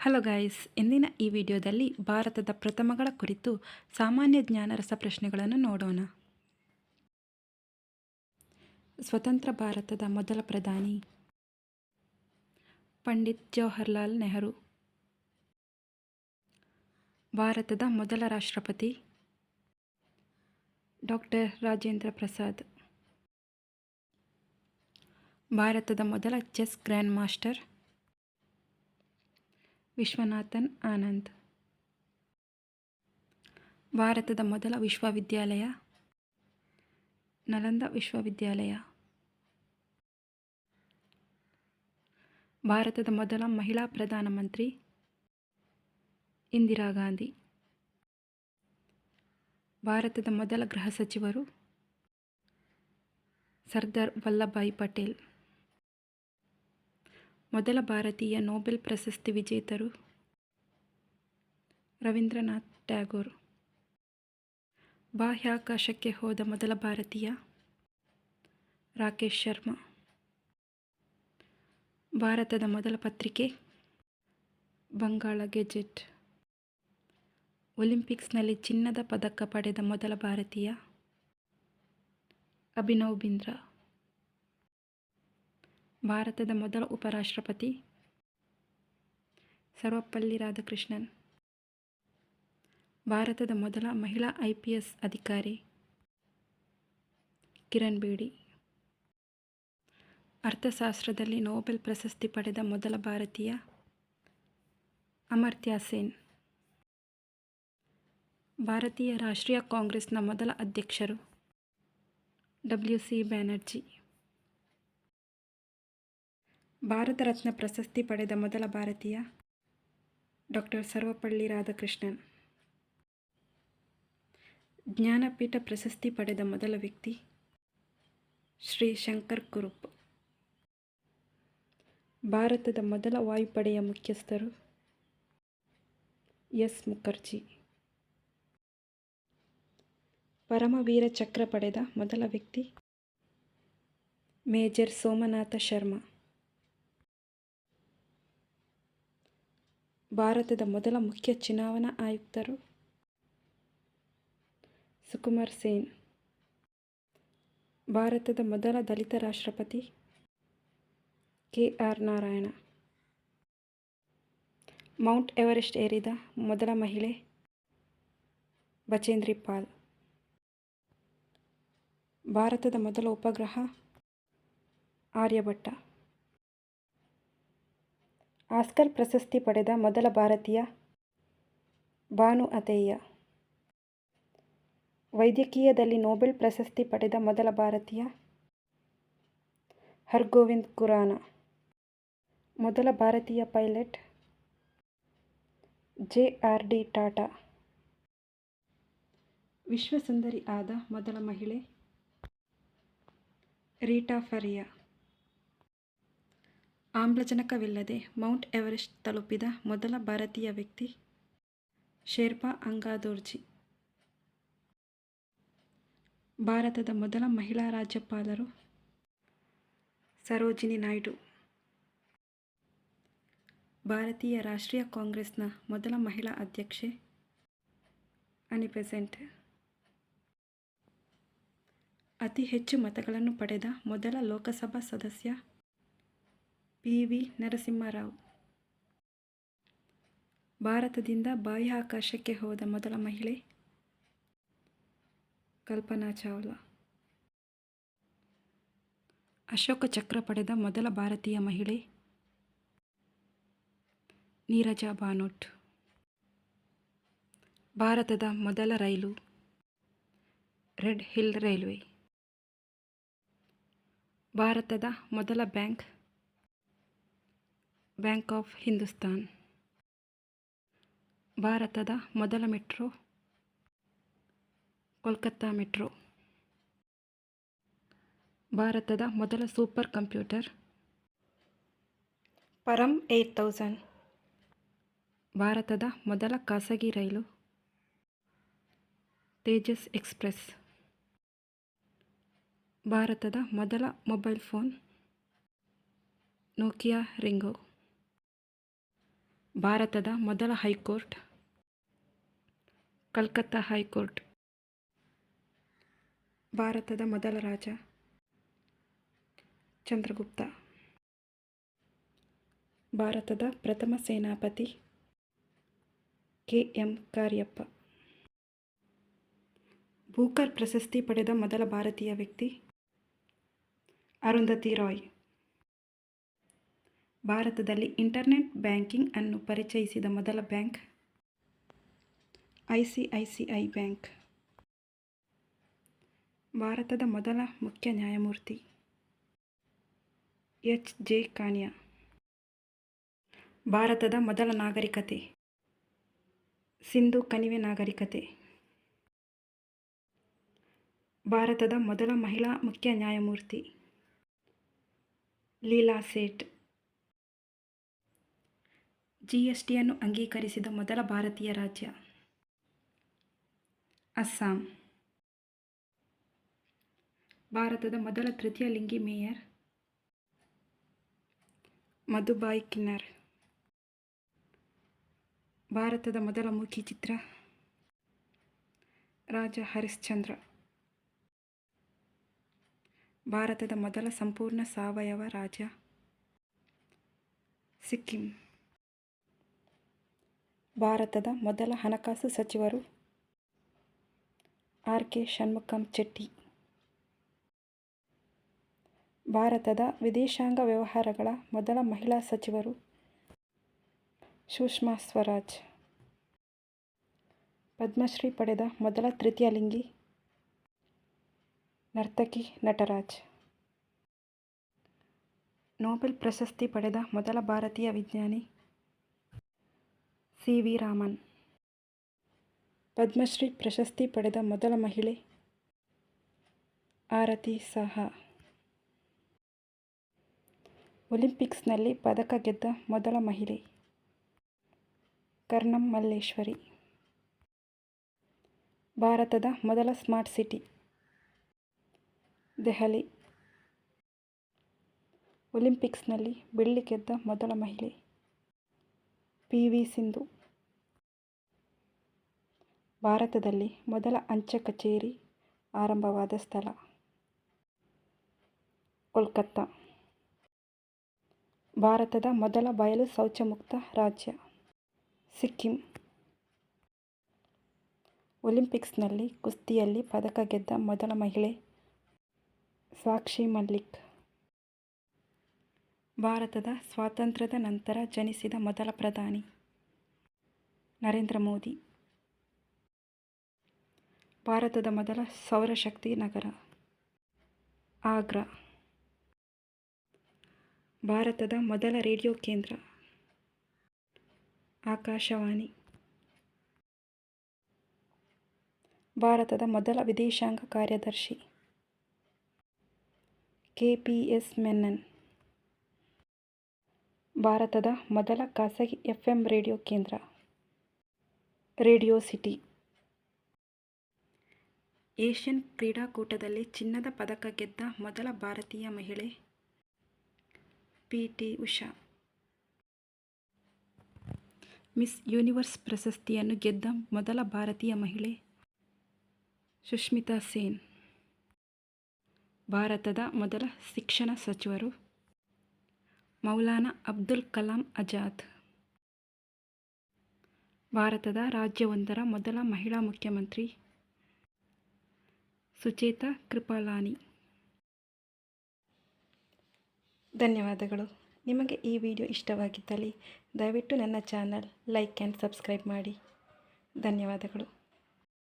Hello guys ಇಂದಿನ ಈ ವಿಡಿಯೋದಲ್ಲಿ ಭಾರತದ ಪ್ರಥಮಗಳ ಕುರಿತು ಸಾಮಾನ್ಯ ಜ್ಞಾನ ರಸಪ್ರಶ್ನೆಗಳನ್ನು ನೋಡೋಣ. ಸ್ವತಂತ್ರ ಭಾರತದ ಮೊದಲ ಪ್ರಧಾನಿ. ಪಂಡಿತ್ ಜವಾಹರ್ಲಾಲ್ ನೆಹರು. ಭಾರತದ ಮೊದಲ ರಾಷ್ಟ್ರಪತಿ. ಡಾಕ್ಟರ್ ರಾಜೇಂದ್ರ ಪ್ರಸಾದ್. ಭಾರತದ ಮೊದಲ chess grand master. Viswanathan Anand. ಭಾರತದ ಮೊದಲ ವಿಶ್ವವಿದ್ಯಾಲಯ, ನಲಂದ ವಿಶ್ವವಿದ್ಯಾಲಯ. ಭಾರತದ ಮೊದಲ ಮಹಿಳಾ ಪ್ರಧಾನಮಂತ್ರಿ ಇಂದಿರಾ ಗಾಂಧಿ. ಭಾರತದ ಮೊದಲ ಗೃಹ ಸಚಿವರು, ಸರ್ದಾರ್ ವಲ್ಲಭಾಯಿ ಪಟೇಲ್. ಮೊದಲ ಭಾರತೀಯ ನೊಬೆಲ್ ಪ್ರಶಸ್ತಿ ವಿಜೇತರು ರವೀಂದ್ರನಾಥ್ ಟ್ಯಾಗೋರ್. ಬಾಹ್ಯಾಕಾಶಕ್ಕೆ ಹೋದ ಮೊದಲ ಭಾರತೀಯ ರಾಕೇಶ್ ಶರ್ಮಾ. ಭಾರತದ ಮೊದಲ ಪತ್ರಿಕೆ ಬಂಗಾಳ ಗೆಜೆಟ್. ಒಲಿಂಪಿಕ್ಸ್ನಲ್ಲಿ ಚಿನ್ನದ ಪದಕ ಪಡೆದ ಮೊದಲ ಭಾರತೀಯ ಅಭಿನವ್ ಬಿಂದ್ರಾ. ಭಾರತದ ಮೊದಲ ಉಪರಾಷ್ಟ್ರಪತಿ. ಸರ್ವಪಲ್ಲಿ ರಾಧಾಕೃಷ್ಣನ್. ಭಾರತದ ಮೊದಲ ಮಹಿಳಾ ಐ ಪಿ ಎಸ್ ಅಧಿಕಾರಿ. ಕಿರಣ್ ಬೇಡಿ. ಅರ್ಥಶಾಸ್ತ್ರದಲ್ಲಿ ನೊಬೆಲ್ ಪ್ರಶಸ್ತಿ ಪಡೆದ ಮೊದಲ ಭಾರತೀಯ ಅಮರ್ತ್ಯ ಸೇನ್. ಭಾರತೀಯ ರಾಷ್ಟ್ರೀಯ ಕಾಂಗ್ರೆಸ್ನ ಮೊದಲ ಅಧ್ಯಕ್ಷರು. W C Banerjee. Bharat Ratna ಪ್ರಶಸ್ತಿ ಪಡೆದ ಮೊದಲ ಭಾರತೀಯ ಡಾಕ್ಟರ್ ಸರ್ವಪಳ್ಳಿ ರಾಧಾಕೃಷ್ಣನ್. ಜ್ಞಾನಪೀಠ ಪ್ರಶಸ್ತಿ ಪಡೆದ ಮೊದಲ ವ್ಯಕ್ತಿ ಶ್ರೀ ಶಂಕರ್ ಕುರುಪ್. ಭಾರತದ ಮೊದಲ ವಾಯುಪಡೆಯ ಮುಖ್ಯಸ್ಥರು ಎಸ್. ಮುಖರ್ಜಿ. ಪರಮವೀರ ಚಕ್ರ ಪಡೆದ ಮೊದಲ ವ್ಯಕ್ತಿ ಮೇಜರ್ ಸೋಮನಾಥ ಶರ್ಮಾ. ಭಾರತದ ಮೊದಲ ಮುಖ್ಯ ಚುನಾವಣಾ ಆಯುಕ್ತರು ಸುಕುಮಾರ್ ಸೇನ್. ಭಾರತದ ಮೊದಲ ದಲಿತ ರಾಷ್ಟ್ರಪತಿ K. R. Narayana. Mount Everest ಏರಿದ ಮೊದಲ ಮಹಿಳೆ ಬಚೇಂದ್ರಿ ಪಾಲ್. ಭಾರತದ ಮೊದಲ ಉಪಗ್ರಹ ಆರ್ಯಭಟ್ಟ ಆಸ್ಕರ್ ಪ್ರಶಸ್ತಿ ಪಡೆದ ಮೊದಲ ಭಾರತೀಯ ಭಾನು ಅತೇಯ. ವೈದ್ಯಕೀಯದಲ್ಲಿ ನೊಬೆಲ್ ಪ್ರಶಸ್ತಿ ಪಡೆದ ಮೊದಲ ಭಾರತೀಯ ಹರ್ಗೋವಿಂದ್ ಖುರಾನ. ಮೊದಲ ಭಾರತೀಯ pilot J R D Tata. ವಿಶ್ವಸುಂದರಿ ಆದ ಮೊದಲ ಮಹಿಳೆ ರೀಟಾ ಫರಿಯಾ. ಆಮ್ಲಜನಕವಿಲ್ಲದೆ ಮೌಂಟ್ ಎವರೆಸ್ಟ್ ತಲುಪಿದ ಮೊದಲ ಭಾರತೀಯ ವ್ಯಕ್ತಿ ಶೇರ್ಪಾ ಅಂಗಾದೋರ್ಜಿ. ಭಾರತದ ಮೊದಲ ಮಹಿಳಾ ರಾಜ್ಯಪಾಲರು ಸರೋಜಿನಿ ನಾಯ್ಡು. ಭಾರತೀಯ ರಾಷ್ಟ್ರೀಯ ಕಾಂಗ್ರೆಸ್ನ ಮೊದಲ ಮಹಿಳಾ ಅಧ್ಯಕ್ಷೆ ಅನಿ ಬೆಸೆಂಟ್ ಅತಿ ಹೆಚ್ಚು ಮತಗಳನ್ನು ಪಡೆದ ಮೊದಲ ಲೋಕಸಭಾ ಸದಸ್ಯ ಪಿ ವಿ ನರಸಿಂಹರಾವ್. ಭಾರತದಿಂದ ಬಾಹ್ಯಾಕಾಶಕ್ಕೆ ಹೋದ ಮೊದಲ ಮಹಿಳೆ ಕಲ್ಪನಾ ಚಾವ್ಲಾ. ಅಶೋಕ ಚಕ್ರ ಪಡೆದ ಮೊದಲ ಭಾರತೀಯ ಮಹಿಳೆ ನೀರಜಾ ಬಾನೋಟ್. ಭಾರತದ ಮೊದಲ ರೈಲು ರೆಡ್ ಹಿಲ್ ರೈಲ್ವೆ. ಭಾರತದ ಮೊದಲ ಬ್ಯಾಂಕ್ ಬ್ಯಾಂಕ್ ಆಫ್ ಹಿಂದೂಸ್ತಾನ್. ಭಾರತದ ಮೊದಲ ಮೆಟ್ರೋ, ಕೋಲ್ಕತ್ತಾ ಮೆಟ್ರೋ. ಭಾರತದ ಮೊದಲ super computer, Param eight thousand. ಭಾರತದ ಮೊದಲ ಖಾಸಗಿ ರೈಲು, ತೇಜಸ್ ಎಕ್ಸ್ಪ್ರೆಸ್. ಭಾರತದ ಮೊದಲ ಮೊಬೈಲ್ ಫೋನ್, ನೋಕಿಯಾ ರಿಂಗೋ. ಭಾರತದ ಮೊದಲ ಹೈಕೋರ್ಟ್, ಕಲ್ಕತ್ತಾ ಹೈಕೋರ್ಟ್. ಭಾರತದ ಮೊದಲ ರಾಜ ಚಂದ್ರಗುಪ್ತ. ಭಾರತದ ಪ್ರಥಮ ಸೇನಾಪತಿ ಕೆ. ಎಂ. ಕಾರ್ಯಪ್ಪ. ಬೂಕರ್ ಪ್ರಶಸ್ತಿ ಪಡೆದ ಮೊದಲ ಭಾರತೀಯ ವ್ಯಕ್ತಿ ಅರುಂಧತಿ ರಾಯ್. ಭಾರತದಲ್ಲಿ ಇಂಟರ್ನೆಟ್ ಬ್ಯಾಂಕಿಂಗ್ ಅನ್ನು ಪರಿಚಯಿಸಿದ ಮೊದಲ bank I C I C I bank. ಭಾರತದ ಮೊದಲ ಮುಖ್ಯ ನ್ಯಾಯಮೂರ್ತಿ ಎಚ್. ಜೆ. ಕಾನಿಯಾ ಭಾರತದ ಮೊದಲ ನಾಗರಿಕತೆ ಸಿಂಧು ಕಣಿವೆ ನಾಗರಿಕತೆ. ಭಾರತದ ಮೊದಲ ಮಹಿಳಾ ಮುಖ್ಯ ನ್ಯಾಯಮೂರ್ತಿ ಲೀಲಾ ಸೇಠ್. ಜಿ ಎಸ್ ಟಿಯನ್ನು ಅಂಗೀಕರಿಸಿದ ಮೊದಲ ಭಾರತೀಯ ರಾಜ್ಯ ಅಸ್ಸಾಂ. ಭಾರತದ ಮೊದಲ ತೃತೀಯ ಲಿಂಗಿ ಮೇಯರ್ ಮಧುಬಾಯಿ ಕಿನ್ನರ್. ಭಾರತದ ಮೊದಲ ಮುಖಿ ಚಿತ್ರ ರಾಜ ಹರಿಶ್ಚಂದ್ರ. ಭಾರತದ ಮೊದಲ ಸಂಪೂರ್ಣ ಸಾವಯವ ರಾಜ ಸಿಕ್ಕಿಂ. ಭಾರತದ ಮೊದಲ ಹಣಕಾಸು ಸಚಿವರು ಆರ್ ಕೆ ಷಣ್ಮುಖಂ ಚೆಟ್ಟಿ. ಭಾರತದ ವಿದೇಶಾಂಗ ವ್ಯವಹಾರಗಳ ಮೊದಲ ಮಹಿಳಾ ಸಚಿವರು ಸುಷ್ಮಾ ಸ್ವರಾಜ್. ಪದ್ಮಶ್ರೀ ಪಡೆದ ಮೊದಲ ತೃತೀಯ ಲಿಂಗಿ ನರ್ತಕಿ ನಟರಾಜ್. ನೋಬೆಲ್ ಪ್ರಶಸ್ತಿ ಪಡೆದ ಮೊದಲ ಭಾರತೀಯ ವಿಜ್ಞಾನಿ ಸಿ ವಿ ರಾಮನ್. ಪದ್ಮಶ್ರೀ ಪ್ರಶಸ್ತಿ ಪಡೆದ ಮೊದಲ ಮಹಿಳೆ ಆರತಿ ಸಹ. ಒಲಿಂಪಿಕ್ಸ್ನಲ್ಲಿ ಪದಕ ಗೆದ್ದ ಮೊದಲ ಮಹಿಳೆ ಕರ್ಣಂ ಮಲ್ಲೇಶ್ವರಿ. ಭಾರತದ ಮೊದಲ ಸ್ಮಾರ್ಟ್ ಸಿಟಿ ದೆಹಲಿ. ಒಲಿಂಪಿಕ್ಸ್ನಲ್ಲಿ ಬೆಳ್ಳಿ ಗೆದ್ದ ಮೊದಲ ಮಹಿಳೆ ಪಿ ವಿ ಸಿಂಧು. ಭಾರತದಲ್ಲಿ ಮೊದಲ ಅಂಚೆ ಕಚೇರಿ ಆರಂಭವಾದ ಸ್ಥಳ. ಕೋಲ್ಕತ್ತಾ. ಭಾರತದ ಮೊದಲ ಬಯಲು ಶೌಚಮುಕ್ತ ರಾಜ್ಯ. ಸಿಕ್ಕಿಂ. ಒಲಿಂಪಿಕ್ಸ್ನಲ್ಲಿ ಕುಸ್ತಿಯಲ್ಲಿ ಪದಕ ಗೆದ್ದ ಮೊದಲ ಮಹಿಳೆ ಸಾಕ್ಷಿ ಮಲ್ಲಿಕ್. ಭಾರತದ ಸ್ವಾತಂತ್ರ್ಯದ ನಂತರ ಜನಿಸಿದ ಮೊದಲ ಪ್ರಧಾನಿ ನರೇಂದ್ರ ಮೋದಿ. ಭಾರತದ ಮೊದಲ ಸೌರಶಕ್ತಿ ನಗರ. ಆಗ್ರಾ. ಭಾರತದ ಮೊದಲ ರೇಡಿಯೋ ಕೇಂದ್ರ. ಆಕಾಶವಾಣಿ. ಭಾರತದ ಮೊದಲ ವಿದೇಶಾಂಗ ಕಾರ್ಯದರ್ಶಿ. ಕೆ ಪಿ ಎಸ್ ಮೆನ್ನನ್ ಭಾರತದ ಮೊದಲ ಖಾಸಗಿ ಎಫ್ ಎಂ ರೇಡಿಯೋ ಕೇಂದ್ರ. Radio city. ಏಷ್ಯನ್ ಕ್ರೀಡಾಕೂಟದಲ್ಲಿ ಚಿನ್ನದ ಪದಕ ಗೆದ್ದ ಮೊದಲ ಭಾರತೀಯ ಮಹಿಳೆ P T Usha. Miss Universe ಪ್ರಶಸ್ತಿಯನ್ನು ಗೆದ್ದ ಮೊದಲ ಭಾರತೀಯ ಮಹಿಳೆ ಸುಷ್ಮಿತಾ ಸೇನ್. ಭಾರತದ ಮೊದಲ ಶಿಕ್ಷಣ ಸಚಿವರು ಮೌಲಾನಾ ಅಬ್ದುಲ್ ಕಲಾಂ ಆಜಾದ್. ಭಾರತದ ರಾಜ್ಯವೊಂದರ ಮೊದಲ ಮಹಿಳಾ ಮುಖ್ಯಮಂತ್ರಿ ಸುಚೇತಾ ಕೃಪಾಲಾನಿ. ಧನ್ಯವಾದಗಳು. ನಿಮಗೆ ಈ ವಿಡಿಯೋ ಇಷ್ಟವಾಗಿದ್ದಲ್ಲಿ ದಯವಿಟ್ಟು ನನ್ನ ಚಾನಲ್ ಲೈಕ್ ಆ್ಯಂಡ್ ಸಬ್ಸ್ಕ್ರೈಬ್ ಮಾಡಿ. ಧನ್ಯವಾದಗಳು.